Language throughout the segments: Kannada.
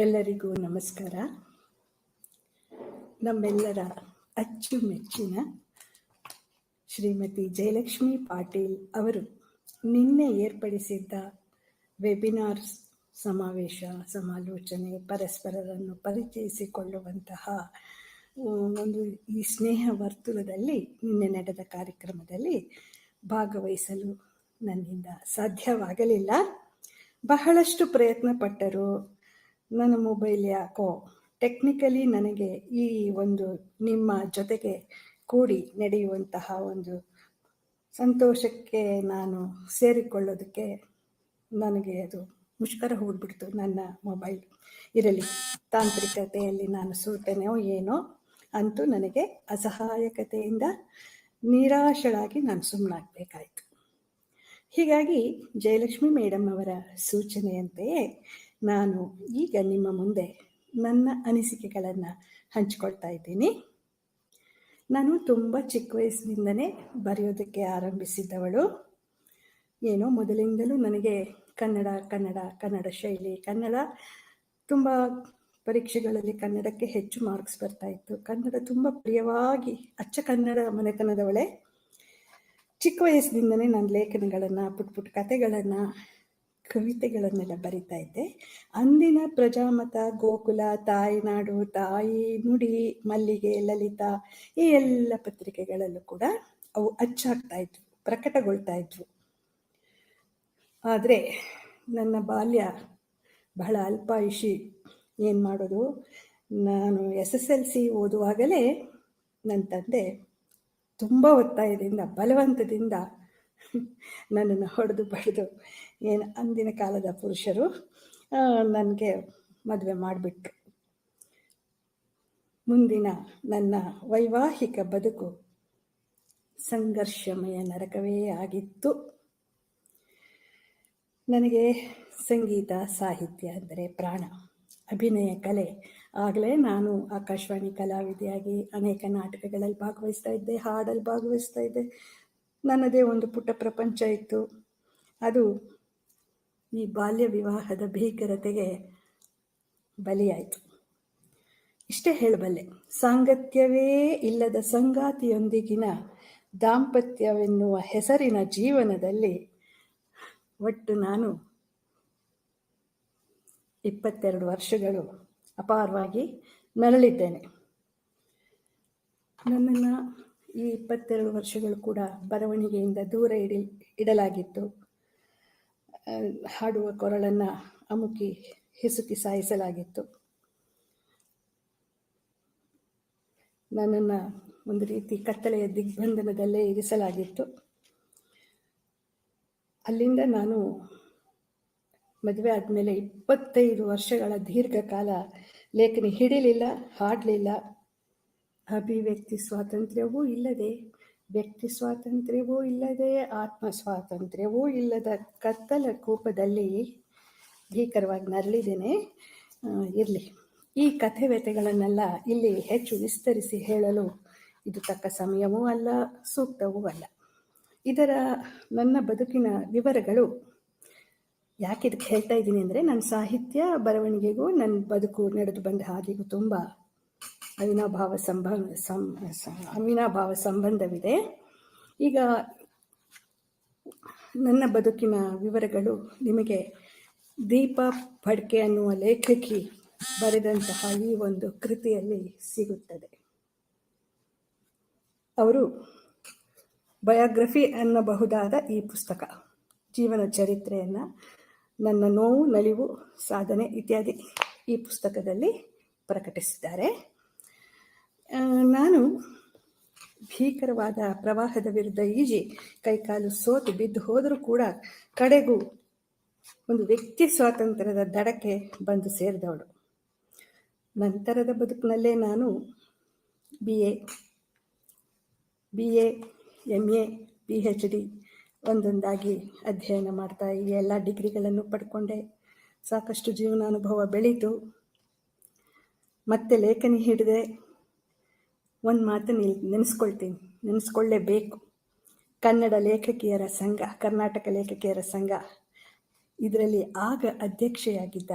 ಎಲ್ಲರಿಗೂ ನಮಸ್ಕಾರ. ನಮ್ಮೆಲ್ಲರ ಅಚ್ಚುಮೆಚ್ಚಿನ ಶ್ರೀಮತಿ ಜಯಲಕ್ಷ್ಮಿ ಪಾಟೀಲ್ ಅವರು ನಿನ್ನೆ ಏರ್ಪಡಿಸಿದ್ದ ವೆಬಿನಾರ್ ಸಮಾವೇಶ, ಸಮಾಲೋಚನೆ, ಪರಸ್ಪರರನ್ನು ಪರಿಚಯಿಸಿಕೊಳ್ಳುವಂತಹ ಒಂದು ಈ ಸ್ನೇಹ ವರ್ತುಲದಲ್ಲಿ ನಿನ್ನೆ ನಡೆದ ಕಾರ್ಯಕ್ರಮದಲ್ಲಿ ಭಾಗವಹಿಸಲು ನನ್ನಿಂದ ಸಾಧ್ಯವಾಗಲಿಲ್ಲ. ಬಹಳಷ್ಟು ಪ್ರಯತ್ನ ಪಟ್ಟರು. ನನ್ನ ಮೊಬೈಲ್ ಯಾಕೋ ಟೆಕ್ನಿಕಲಿ ನನಗೆ ಈ ಒಂದು ನಿಮ್ಮ ಜೊತೆಗೆ ಕೂಡಿ ನಡೆಯುವಂತಹ ಒಂದು ಸಂತೋಷಕ್ಕೆ ನಾನು ಸೇರಿಕೊಳ್ಳೋದಕ್ಕೆ ನನಗೆ ಅದು ಮುಷ್ಕರ ಹೋಗ್ಬಿಡ್ತು ನನ್ನ ಮೊಬೈಲ್ ಇರಲಿ, ತಾಂತ್ರಿಕತೆಯಲ್ಲಿ ನಾನು ಸೂತನೋ ಏನೋ ಅಂತೂ ನನಗೆ ಅಸಹಾಯಕತೆಯಿಂದ ನಿರಾಶಳಾಗಿ ನಾನು ಸುಮ್ಮನಾಗಬೇಕಾಯಿತು ಹೀಗಾಗಿ ಜಯಲಕ್ಷ್ಮಿ ಮೇಡಮ್ ಅವರ ಸೂಚನೆಯಂತೆಯೇ ನಾನು ಈಗ ನಿಮ್ಮ ಮುಂದೆ ನನ್ನ ಅನಿಸಿಕೆಗಳನ್ನು ಹಂಚಿಕೊಳ್ತಾ ಇದ್ದೀನಿ. ನಾನು ತುಂಬ ಚಿಕ್ಕ ವಯಸ್ಸಿನಿಂದನೇ ಬರೆಯೋದಕ್ಕೆ ಆರಂಭಿಸಿದ್ದವಳು. ಏನೋ ಮೊದಲಿಂದಲೂ ನನಗೆ ಕನ್ನಡ ಕನ್ನಡ ಕನ್ನಡ ಶೈಲಿ, ಕನ್ನಡ ತುಂಬ ಪರೀಕ್ಷೆಗಳಲ್ಲಿ ಕನ್ನಡಕ್ಕೆ ಹೆಚ್ಚು ಮಾರ್ಕ್ಸ್ ಬರ್ತಾ ಇತ್ತು. ಕನ್ನಡ ತುಂಬ ಪ್ರಿಯವಾಗಿ ಅಚ್ಚ ಕನ್ನಡ ಮನೆತನದವಳೆ. ಚಿಕ್ಕ ವಯಸ್ಸಿನಿಂದನೇ ನಾನು ಲೇಖನಗಳನ್ನು, ಪುಟ್ ಪುಟ್ ಕತೆಗಳನ್ನು ಕವಿತೆಗಳನ್ನೆಲ್ಲ ಬರಿತಾ ಇದ್ದೆ. ಅಂದಿನ ಪ್ರಜಾಮತ, ಗೋಕುಲ, ತಾಯಿನಾಡು, ತಾಯಿ, ನುಡಿ, ಮಲ್ಲಿಗೆ, ಲಲಿತಾ ಈ ಎಲ್ಲ ಪತ್ರಿಕೆಗಳಲ್ಲೂ ಕೂಡ ಅವು ಅಚ್ಚಾಗ್ತಾ ಇದ್ವು, ಪ್ರಕಟಗೊಳ್ತಾ ಇದ್ವು. ಆದರೆ ನನ್ನ ಬಾಲ್ಯ ಬಹಳ ಅಲ್ಪಾಯುಷಿ. ಏನು ಮಾಡೋದು? ನಾನು ಎಸ್ ಎಸ್ ಎಲ್ ಸಿ ಓದುವಾಗಲೇ ನನ್ನ ತಂದೆ ತುಂಬ ಒತ್ತಾಯದಿಂದ, ಬಲವಂತದಿಂದ ನನ್ನನ್ನು ಹೊಡೆದು ಬಡಿದು ಏನು ಅಂದಿನ ಕಾಲದ ಪುರುಷರು ನನಗೆ ಮದುವೆ ಮಾಡಿಬಿಟ್ರು. ಮುಂದಿನ ನನ್ನ ವೈವಾಹಿಕ ಬದುಕು ಸಂಘರ್ಷಮಯ ನರಕವೇ ಆಗಿತ್ತು. ನನಗೆ ಸಂಗೀತ, ಸಾಹಿತ್ಯ ಅಂದರೆ ಪ್ರಾಣ. ಅಭಿನಯ, ಕಲೆ. ಆಗಲೇ ನಾನು ಆಕಾಶವಾಣಿ ಕಲಾವಿದೆಯಾಗಿ ಅನೇಕ ನಾಟಕಗಳಲ್ಲಿ ಭಾಗವಹಿಸ್ತಾ ಇದ್ದೆ, ಹಾಡಲ್ಲಿ ಭಾಗವಹಿಸ್ತಾ ಇದ್ದೆ. ನನ್ನದೇ ಒಂದು ಪುಟ್ಟ ಪ್ರಪಂಚ ಇತ್ತು. ಅದು ಈ ಬಾಲ್ಯ ವಿವಾಹದ ಭೀಕರತೆಗೆ ಬಲಿಯಾಯಿತು. ಇಷ್ಟೇ ಹೇಳಬಲ್ಲೆ, ಸಾಂಗತ್ಯವೇ ಇಲ್ಲದ ಸಂಗಾತಿಯೊಂದಿಗಿನ ದಾಂಪತ್ಯವೆನ್ನುವ ಹೆಸರಿನ ಜೀವನದಲ್ಲಿ ಒಟ್ಟು ನಾನು ಇಪ್ಪತ್ತೆರಡು ವರ್ಷಗಳು ಅಪಾರವಾಗಿ ನರಳಿದ್ದೇನೆ. ನನ್ನನ್ನು ಈ ಇಪ್ಪತ್ತೆರಡು ವರ್ಷಗಳು ಕೂಡ ಬರವಣಿಗೆಯಿಂದ ದೂರ ಇಡಿ, ಇಡಲಾಗಿತ್ತು. ಹಾಡುವ ಕೊರಳನ್ನು ಅಮುಕಿ ಹಿಸುಕಿ ಸಾಯಿಸಲಾಗಿತ್ತು. ನನ್ನನ್ನು ಒಂದು ರೀತಿ ಕತ್ತಲೆಯ ದಿಗ್ಬಂಧನದಲ್ಲೇ ಇರಿಸಲಾಗಿತ್ತು. ಅಲ್ಲಿಂದ ನಾನು ಮದುವೆ ಆದಮೇಲೆ ಇಪ್ಪತ್ತೈದು ವರ್ಷಗಳ ದೀರ್ಘಕಾಲ ಲೇಖನಿ ಹಿಡಿಲಿಲ್ಲ, ಹಾಡಲಿಲ್ಲ. ಅಭಿವ್ಯಕ್ತಿ ಸ್ವಾತಂತ್ರ್ಯವೂ ಇಲ್ಲದೆ ವ್ಯಕ್ತಿ ಸ್ವಾತಂತ್ರ್ಯವೂ ಇಲ್ಲದೆ ಆತ್ಮ ಸ್ವಾತಂತ್ರ್ಯವೂ ಇಲ್ಲದ ಕತ್ತಲ ಕೂಪದಲ್ಲಿ ಭೀಕರವಾಗಿ ನರಳಿದ್ದೇನೆ. ಇರಲಿ. ಈ ಕಥೆ ವ್ಯಥೆಗಳನ್ನೆಲ್ಲ ಇಲ್ಲಿ ಹೆಚ್ಚು ವಿಸ್ತರಿಸಿ ಹೇಳಲು ಇದು ತಕ್ಕ ಸಮಯವೂ ಅಲ್ಲ, ಸೂಕ್ತವೂ ಅಲ್ಲ. ಇದರ ನನ್ನ ಬದುಕಿನ ವಿವರಗಳು ಯಾಕೆ ಇದಕ್ಕೆ ಹೇಳ್ತಾ ಇದ್ದೀನಿ ಅಂದರೆ, ನನ್ನ ಸಾಹಿತ್ಯ ಬರವಣಿಗೆಗೂ, ನನ್ನ ಬದುಕು ನಡೆದು ಬಂದ ಹಾದಿಗೂ ತುಂಬ ಅವಿನಾಭಾವ ಸಂಬಂಧ, ಸಂ ಅವಿನಾಭಾವ ಸಂಬಂಧವಿದೆ. ಈಗ ನನ್ನ ಬದುಕಿನ ವಿವರಗಳು ನಿಮಗೆ ದೀಪ, ಫಡ್ಕೆ ಅನ್ನುವ ಲೇಖಕಿ ಬರೆದಂತಹ ಈ ಒಂದು ಕೃತಿಯಲ್ಲಿ ಸಿಗುತ್ತದೆ. ಅವರು ಬಯೋಗ್ರಫಿ ಅನ್ನಬಹುದಾದ ಈ ಪುಸ್ತಕ, ಜೀವನ ಚರಿತ್ರೆಯನ್ನು, ನನ್ನ ನೋವು, ನಲಿವು, ಸಾಧನೆ ಇತ್ಯಾದಿ ಈ ಪುಸ್ತಕದಲ್ಲಿ ಪ್ರಕಟಿಸಿದ್ದಾರೆ. ನಾನು ಭೀಕರವಾದ ಪ್ರವಾಹದ ವಿರುದ್ಧ ಈಜಿ ಕೈಕಾಲು ಸೋತು ಬಿದ್ದು ಹೋದರೂ ಕೂಡ ಕಡೆಗೂ ಒಂದು ವ್ಯಕ್ತಿ ಸ್ವಾತಂತ್ರ್ಯದ ದಡಕ್ಕೆ ಬಂದು ಸೇರಿದವಳು. ನಂತರದ ಬದುಕಿನಲ್ಲೇ ನಾನು B A B A M A, P H D ಒಂದೊಂದಾಗಿ ಅಧ್ಯಯನ ಮಾಡ್ತಾ ಈ ಎಲ್ಲ ಡಿಗ್ರಿಗಳನ್ನು ಪಡ್ಕೊಂಡೆ. ಸಾಕಷ್ಟು ಜೀವನಾನುಭವ ಬೆಳೀತು. ಮತ್ತೆ ಲೇಖನಿ ಹಿಡಿದೆ. ಒಂದು ಮಾತು ನಿಲ್, ನೆನೆಸ್ಕೊಳ್ತೀನಿ. ನೆನೆಸ್ಕೊಳ್ಳೇಬೇಕು ಕನ್ನಡ ಲೇಖಕಿಯರ ಸಂಘ, ಕರ್ನಾಟಕ ಲೇಖಕಿಯರ ಸಂಘ. ಇದರಲ್ಲಿ ಆಗ ಅಧ್ಯಕ್ಷೆಯಾಗಿದ್ದ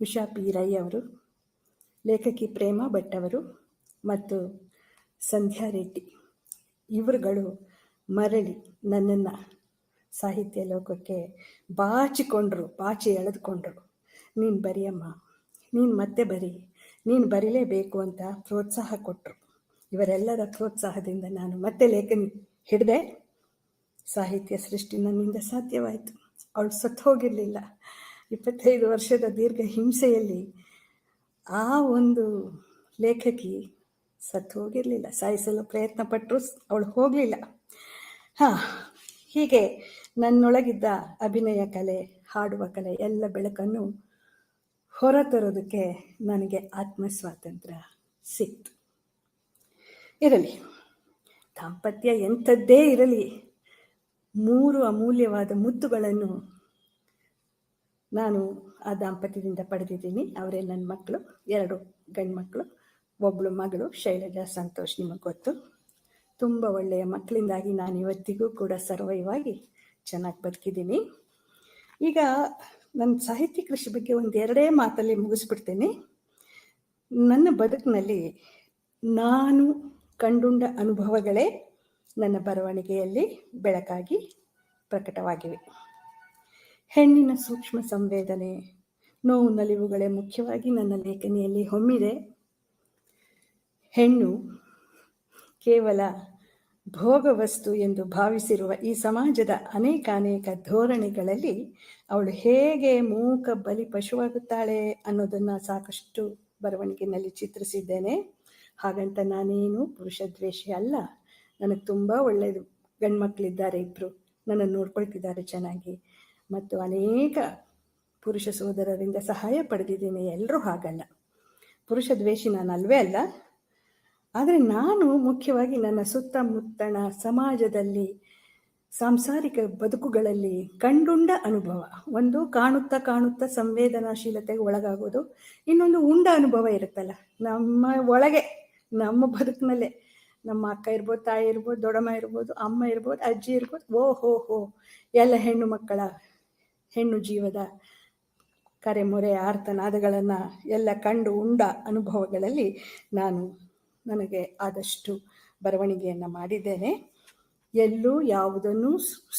ಉಷಾ ಪಿ. ರೈ ಅವರು, ಲೇಖಕಿ ಪ್ರೇಮ ಭಟ್ ಅವರು ಮತ್ತು ಸಂಧ್ಯಾ ರೆಡ್ಡಿ. ಇವರುಗಳು ಮರಳಿ ನನ್ನನ್ನು ಸಾಹಿತ್ಯ ಲೋಕಕ್ಕೆ ಬಾಚಿಕೊಂಡರು, ಬಾಚಿ ಎಳೆದುಕೊಂಡರು. ನೀನು ಬರಿಯಮ್ಮ, ನೀನು ಮತ್ತೆ ಬರಿ. ನೀನು ಬರೀಲೇಬೇಕು ಅಂತ ಪ್ರೋತ್ಸಾಹ ಕೊಟ್ಟರು ಇವರೆಲ್ಲರ ಪ್ರೋತ್ಸಾಹದಿಂದ ನಾನು ಮತ್ತೆ ಲೇಖನ ಹಿಡಿದೆ. ಸಾಹಿತ್ಯ ಸೃಷ್ಟಿ ನನ್ನಿಂದ ಸಾಧ್ಯವಾಯಿತು. ಅವಳು ಸತ್ತು ಹೋಗಿರಲಿಲ್ಲ. ಇಪ್ಪತ್ತೈದು ವರ್ಷದ ದೀರ್ಘ ಹಿಂಸೆಯಲ್ಲಿ ಆ ಒಂದು ಲೇಖಕಿ ಸತ್ತು ಹೋಗಿರಲಿಲ್ಲ. ಸಾಯಿಸಲು ಪ್ರಯತ್ನ ಪಟ್ಟರು ಅವಳು ಹೋಗಲಿಲ್ಲ. ಹಾಂ, ಹೀಗೆ ನನ್ನೊಳಗಿದ್ದ ಅಭಿನಯ ಕಲೆ, ಹಾಡುವ ಕಲೆ, ಎಲ್ಲ ಬೆಳಕನ್ನು ಹೊರತರೋದಕ್ಕೆ ನನಗೆ ಆತ್ಮ ಸ್ವಾತಂತ್ರ್ಯ ಸಿಕ್ತು. ಇರಲಿ, ದಾಂಪತ್ಯ ಎಂಥದ್ದೇ ಇರಲಿ, ಮೂರು ಅಮೂಲ್ಯವಾದ ಮುತ್ತುಗಳನ್ನು ನಾನು ಆ ದಾಂಪತ್ಯದಿಂದ ಪಡೆದಿದ್ದೀನಿ. ಅವರೇ ನನ್ನ ಮಕ್ಕಳು, ಎರಡು ಗಂಡು ಮಕ್ಕಳು ಒಬ್ಬಳು ಮಗಳು, ಶೈಲಜಾ, ಸಂತೋಷ್, ನಿಮಗೆ ಗೊತ್ತು. ತುಂಬ ಒಳ್ಳೆಯ ಮಕ್ಕಳಿಂದಾಗಿ ನಾನು ಇವತ್ತಿಗೂ ಕೂಡ ಸರ್ವೈವ್ ಆಗಿ ಚೆನ್ನಾಗಿ ಬದುಕಿದ್ದೀನಿ. ಈಗ ನನ್ನ ಸಾಹಿತ್ಯ ಕೃಷಿ ಬಗ್ಗೆ ಒಂದು ಎರಡೇ ಮಾತಲ್ಲಿ ಮುಗಿಸ್ಬಿಡ್ತೇನೆ. ನನ್ನ ಬದುಕಿನಲ್ಲಿ ನಾನು ಕಂಡುಂಡ ಅನುಭವಗಳೇ ನನ್ನ ಬರವಣಿಗೆಯಲ್ಲಿ ಬೆಳಕಾಗಿ ಪ್ರಕಟವಾಗಿವೆ. ಹೆಣ್ಣಿನ ಸೂಕ್ಷ್ಮ ಸಂವೇದನೆ, ನೋವು ನಲಿವುಗಳೇ ಮುಖ್ಯವಾಗಿ ನನ್ನ ಲೇಖನಿಯಲ್ಲಿ ಹೊಮ್ಮಿದೆ. ಹೆಣ್ಣು ಕೇವಲ ಭೋಗವಸ್ತು ಎಂದು ಭಾವಿಸಿರುವ ಈ ಸಮಾಜದ ಅನೇಕ ಅನೇಕ ಧೋರಣೆಗಳಲ್ಲಿ ಅವಳು ಹೇಗೆ ಮೂಕ ಬಲಿ ಪಶುವಾಗುತ್ತಾಳೆ ಅನ್ನೋದನ್ನು ಸಾಕಷ್ಟು ಬರವಣಿಗೆಯಲ್ಲಿ ಚಿತ್ರಿಸಿದ್ದೇನೆ. ಹಾಗಂತ ನಾನೇನು ಪುರುಷ ದ್ವೇಷಿ ಅಲ್ಲ. ನನಗೆ ತುಂಬ ಒಳ್ಳೆಯದು ಗಂಡು ಮಕ್ಕಳಿದ್ದಾರೆ ಇಬ್ಬರು ನನ್ನನ್ನು ನೋಡ್ಕೊಳ್ತಿದ್ದಾರೆ ಚೆನ್ನಾಗಿ. ಮತ್ತು ಅನೇಕ ಪುರುಷ ಸೋದರರಿಂದ ಸಹಾಯ ಪಡೆದಿದ್ದೀನಿ. ಎಲ್ಲರೂ ಹಾಗಲ್ಲ. ಪುರುಷ ದ್ವೇಷಿ ನಾನು ಅಲ್ವೇ ಅಲ್ಲ. ಆದರೆ ನಾನು ಮುಖ್ಯವಾಗಿ ನನ್ನ ಸುತ್ತಮುತ್ತಣ ಸಮಾಜದಲ್ಲಿ, ಸಾಂಸಾರಿಕ ಬದುಕುಗಳಲ್ಲಿ ಕಂಡುಂಡ ಅನುಭವ. ಒಂದು ಕಾಣುತ್ತಾ ಕಾಣುತ್ತಾ ಸಂವೇದನಾಶೀಲತೆಗೆ ಒಳಗಾಗೋದು. ಇನ್ನೊಂದು ಉಂಡ ಅನುಭವ ಇರುತ್ತಲ್ಲ. ನಮ್ಮ ಒಳಗೆ, ನಮ್ಮ ಬದುಕಿನಲ್ಲೇ. ನಮ್ಮ ಅಕ್ಕ ಇರ್ಬೋದು, ತಾಯಿ ಇರ್ಬೋದು, ದೊಡ್ಡಮ್ಮ ಇರ್ಬೋದು, ಅಮ್ಮ ಇರ್ಬೋದು, ಅಜ್ಜಿ ಇರ್ಬೋದು, ಓ ಹೋ ಹೋ. ಎಲ್ಲ ಹೆಣ್ಣು ಮಕ್ಕಳ, ಹೆಣ್ಣು ಜೀವದ ಕರೆ ಮೊರೆ ಆರ್ತನಾದಗಳನ್ನು ಎಲ್ಲ ಕಂಡು ಉಂಡ ಅನುಭವಗಳಲ್ಲಿ ನಾನು ನನಗೆ ಆದಷ್ಟು ಬರವಣಿಗೆಯನ್ನು ಮಾಡಿದ್ದೇನೆ. ಎಲ್ಲೂ ಯಾವುದನ್ನು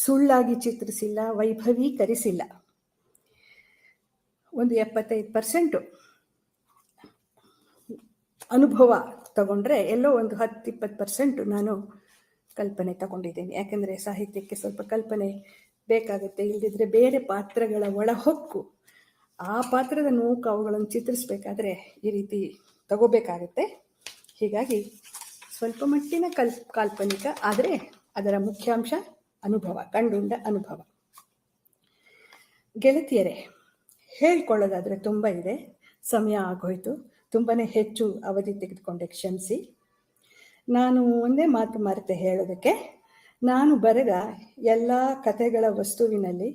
ಸುಳ್ಳಾಗಿ ಚಿತ್ರಿಸಿಲ್ಲ, ವೈಭವೀಕರಿಸಿಲ್ಲ. ಒಂದು ಎಪ್ಪತ್ತೈದು ಪರ್ಸೆಂಟು ಅನುಭವ ತಗೊಂಡ್ರೆ ಎಲ್ಲೋ ಒಂದು ಹತ್ತು ಇಪ್ಪತ್ತು ಪರ್ಸೆಂಟು ನಾನು ಕಲ್ಪನೆ ತಗೊಂಡಿದ್ದೀನಿ. ಯಾಕೆಂದರೆ ಸಾಹಿತ್ಯಕ್ಕೆ ಸ್ವಲ್ಪ ಕಲ್ಪನೆ ಬೇಕಾಗುತ್ತೆ. ಇಲ್ಲದಿದ್ದರೆ ಬೇರೆ ಪಾತ್ರಗಳ ಒಳಹೊಕ್ಕು ಆ ಪಾತ್ರದ ನೋವು ಅವುಗಳನ್ನು ಚಿತ್ರಿಸ್ಬೇಕಾದ್ರೆ ಈ ರೀತಿ ತಗೋಬೇಕಾಗತ್ತೆ. ಹೀಗಾಗಿ ಸ್ವಲ್ಪ ಮಟ್ಟಿನ ಕಲ್, ಕಾಲ್ಪನಿಕ ಆದರೆ ಅದರ ಮುಖ್ಯಾಂಶ ಅನುಭವ, ಕಂಡುಂಡ ಅನುಭವ. ಗೆಳತಿಯರೇ, ಹೇಳ್ಕೊಳ್ಳೋದಾದರೆ ತುಂಬ ಇದೆ. ಸಮಯ ಆಗೋಯ್ತು. ತುಂಬಾ ಹೆಚ್ಚು ಅವಧಿ ತೆಗೆದುಕೊಂಡೆ ಕ್ಷಮಿಸಿ. ನಾನು ಒಂದೇ ಮಾತು ಮರೆತೆ ಹೇಳೋದಕ್ಕೆ, ನಾನು ಬರೆದ ಎಲ್ಲ ಕಥೆಗಳ ವಸ್ತುವಿನಲ್ಲಿ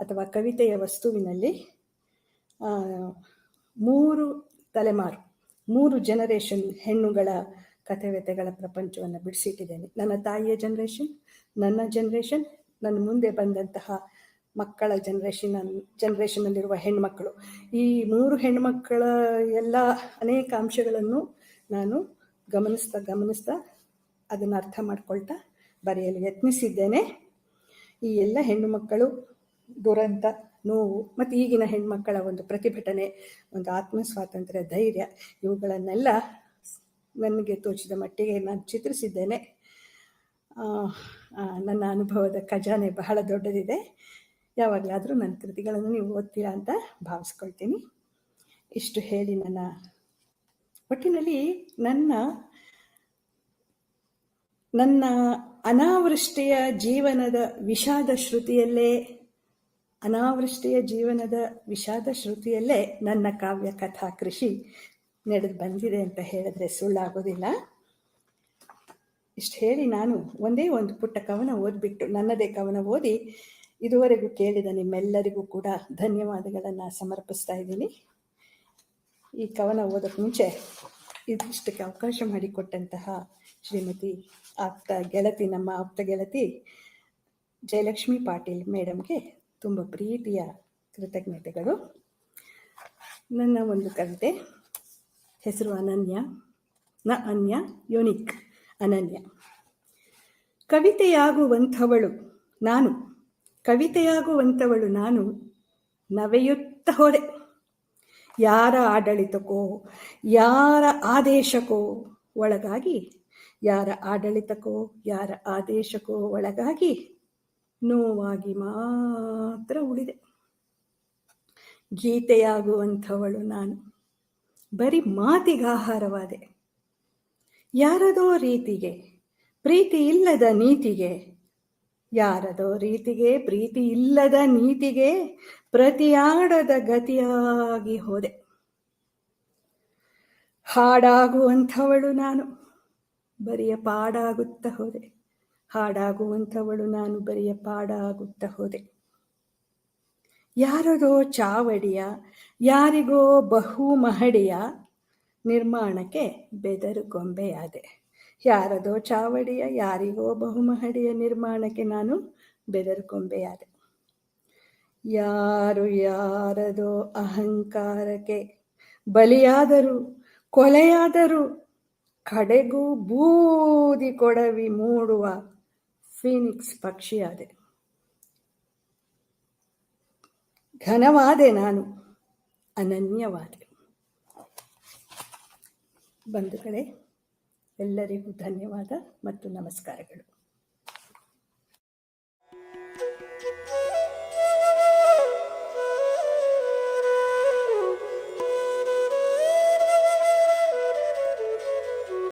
ಅಥವಾ ಕವಿತೆಯ ವಸ್ತುವಿನಲ್ಲಿ ಮೂರು ತಲೆಮಾರು. ಮೂರು ಜನರೇಷನ್ ಹೆಣ್ಣುಗಳ ಕಥೆವ್ಯತೆಗಳ ಪ್ರಪಂಚವನ್ನು ಬಿಡಿಸಿಟ್ಟಿದ್ದೇನೆ. ನನ್ನ ತಾಯಿಯ ಜನ್ರೇಷನ್ ನನ್ನ ಜನ್ರೇಷನ್ ನನ್ನ ಮುಂದೆ ಬಂದಂತಹ ಮಕ್ಕಳ ಜನ್ರೇಷನ್ ಜನ್ರೇಷನಲ್ಲಿರುವ ಹೆಣ್ಮಕ್ಕಳು ಈ ಮೂರು ಹೆಣ್ಮಕ್ಕಳ ಎಲ್ಲ ಅನೇಕ ಅಂಶಗಳನ್ನು ನಾನು ಗಮನಿಸ್ತಾ ಗಮನಿಸ್ತಾ ಅದನ್ನು ಅರ್ಥ ಮಾಡ್ಕೊಳ್ತಾ ಬರೆಯಲು ಯತ್ನಿಸಿದ್ದೇನೆ. ಈ ಎಲ್ಲ ಹೆಣ್ಣು ಮಕ್ಕಳು ದುರಂತ ನೋವು ಮತ್ತು ಈಗಿನ ಹೆಣ್ಮಕ್ಕಳ ಒಂದು ಪ್ರತಿಭಟನೆ, ಒಂದು ಆತ್ಮ ಸ್ವಾತಂತ್ರ್ಯ ಧೈರ್ಯ, ಇವುಗಳನ್ನೆಲ್ಲ ನನಗೆ ತೋಚಿದ ಮಟ್ಟಿಗೆ ನಾನು ಚಿತ್ರಿಸಿದ್ದೇನೆ. ನನ್ನ ಅನುಭವದ ಖಜಾನೆ ಬಹಳ ದೊಡ್ಡದಿದೆ. ಯಾವಾಗಲಾದರೂ ನನ್ನ ಕೃತಿಗಳನ್ನು ನೀವು ಓದ್ತೀರಾ ಅಂತ ಭಾವಿಸ್ಕೊಳ್ತೀನಿ. ಇಷ್ಟು ಹೇಳಿ ನನ್ನ ಒಟ್ಟಿನಲ್ಲಿ ನನ್ನ ನನ್ನ ಅನಾವೃಷ್ಟಿಯ ಜೀವನದ ವಿಷಾದ ಶ್ರುತಿಯಲ್ಲೇ ಅನಾವೃಷ್ಟಿಯ ಜೀವನದ ವಿಷಾದ ಶ್ರುತಿಯಲ್ಲೇ ನನ್ನ ಕಾವ್ಯ ಕಥಾ ಕೃಷಿ ನಡೆದು ಬಂದಿದೆ ಅಂತ ಹೇಳಿದ್ರೆ ಸುಳ್ಳಾಗೋದಿಲ್ಲ. ಇಷ್ಟು ಹೇಳಿ ನಾನು ಒಂದೇ ಒಂದು ಪುಟ್ಟ ಕವನ ಓದ್ಬಿಟ್ಟು, ನನ್ನದೇ ಕವನ ಓದಿ ಇದುವರೆಗೂ ಕೇಳಿದ ನಿಮ್ಮೆಲ್ಲರಿಗೂ ಕೂಡ ಧನ್ಯವಾದಗಳನ್ನು ಸಮರ್ಪಿಸ್ತಾ ಇದ್ದೀನಿ. ಈ ಕವನ ಓದೋಕ್ಕೆ ಮುಂಚೆ ಇದಿಷ್ಟಕ್ಕೆ ಅವಕಾಶ ಮಾಡಿಕೊಟ್ಟಂತಹ ಶ್ರೀಮತಿ ಆಪ್ತ ಗೆಳತಿ, ನಮ್ಮ ಆಪ್ತ ಗೆಳತಿ ಜಯಲಕ್ಷ್ಮಿ ಪಾಟೀಲ್ ಮೇಡಮ್ಗೆ ತುಂಬ ಪ್ರೀತಿಯ ಕೃತಜ್ಞತೆಗಳು. ನನ್ನ ಒಂದು ಕವಿತೆ. ಹೆಸರು ಅನನ್ಯ. ನ ಅನ್ಯ, ಯುನಿಕ್ ಅನನ್ಯ. ಕವಿತೆಯಾಗುವಂಥವಳು ನಾನು. ಕವಿತೆಯಾಗುವಂಥವಳು ನಾನು ನವೆಯುತ್ತ ಹೋದೆ ಯಾರ ಆಡಳಿತಕ್ಕೋ, ಯಾರ ಆದೇಶಕ್ಕೋ ಒಳಗಾಗಿ, ಯಾರ ಆಡಳಿತಕ್ಕೋ, ಯಾರ ಆದೇಶಕ್ಕೋ ಒಳಗಾಗಿ ನೋವಾಗಿ ಮಾತ್ರ ಉಳಿದೆ. ಗೀತೆಯಾಗುವಂಥವಳು ನಾನು. ಬರೀ ಮಾತಿಗಾಹಾರವಾದೆ ಯಾರದೋ ರೀತಿಗೆ ಪ್ರೀತಿ ಇಲ್ಲದ ನೀತಿಗೆ, ಯಾರದೋ ರೀತಿಗೆ ಪ್ರೀತಿ ಇಲ್ಲದ ನೀತಿಗೆ ಪ್ರತಿಯಾಡದ ಗತಿಯಾಗಿ ಹೋದೆ. ಹಾಡಾಗುವಂಥವಳು ನಾನು. ಬರಿಯ ಪಾಡಾಗುತ್ತಾ ಹೋದೆ. ಹಾಡಾಗುವಂಥವಳು ನಾನು ಬರೆಯ ಪಾಡ ಆಗುತ್ತ ಹೋದೆ. ಯಾರದೋ ಚಾವಡಿಯ, ಯಾರಿಗೋ ಬಹು ಮಹಡಿಯ ನಿರ್ಮಾಣಕ್ಕೆ ಬೆದರು ಗೊಂಬೆಯಾದೆ. ಯಾರದೋ ಚಾವಡಿಯ, ಯಾರಿಗೋ ಬಹುಮಹಡಿಯ ನಿರ್ಮಾಣಕ್ಕೆ ನಾನು ಬೆದರು ಗೊಂಬೆಯಾದೆ. ಯಾರು ಯಾರದೋ ಅಹಂಕಾರಕ್ಕೆ ಬಲಿಯಾದರು, ಕೊಲೆಯಾದರು ಕಡೆಗೂ ಬೂದಿ ಕೊಡವಿ ಮೂಡುವ ಫೀನಿಕ್ಸ್ ಪಕ್ಷಿಯಾದೆ ಘನವಾದೆ ನಾನು ಅನನ್ಯವಾದೆ. ಬಂಧುಗಳೇ ಎಲ್ಲರಿಗೂ ಧನ್ಯವಾದ ಮತ್ತು ನಮಸ್ಕಾರಗಳು.